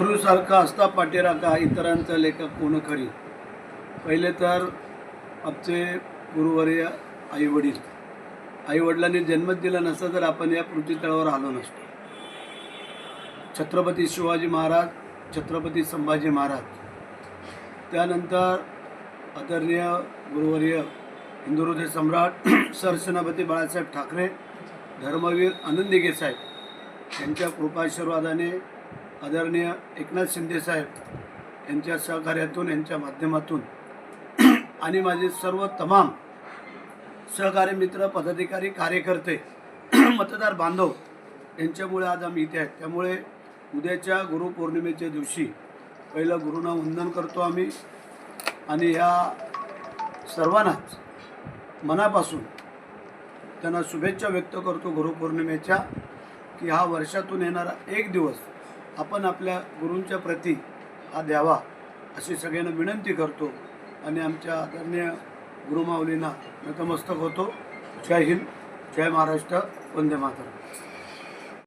गुरुसारखा असता पाठीराखा इतरांचा लेखक कोण खरी? पहिले तर आमचे गुरुवर्य आईवडील. आईवडिलांनी जन्मच दिला नसता तर आपण या पृथ्वीतळावर आलो नसतो. छत्रपती शिवाजी महाराज छत्रपती संभाजी महाराज. त्यानंतर आदरणीय गुरुवर्य हिंदुहृदय सम्राट सरसेनापती बाळासाहेब ठाकरे धर्मवीर आनंद साहेब यांच्या कृपाशीर्वादाने आदरणीय एकनाथ शिंदे साहेब यांच्या सहकार्यातून यांच्या माध्यमातून आणि माझे सर्व तमाम सहकारी मित्र पदाधिकारी कार्यकर्ते मतदार बांधव यांच्यामुळे आज आम्ही इथे आहेत. त्यामुळे उद्याच्या गुरुपौर्णिमेच्या दिवशी पहिलं गुरुना वंदन करतो आम्ही. आणि ह्या सर्वांनाच मनापासून त्यांना शुभेच्छा व्यक्त करतो गुरुपौर्णिमेच्या की हा वर्षातून येणारा एक दिवस आपण आपल्या गुरूंच्या प्रती हा द्यावा अशी सगळ्यांना विनंती करतो आणि आमच्या आदरणीय गुरुमाऊलींना नतमस्तक होतो. जय हिंद जय महाराष्ट्र वंदे मातरम.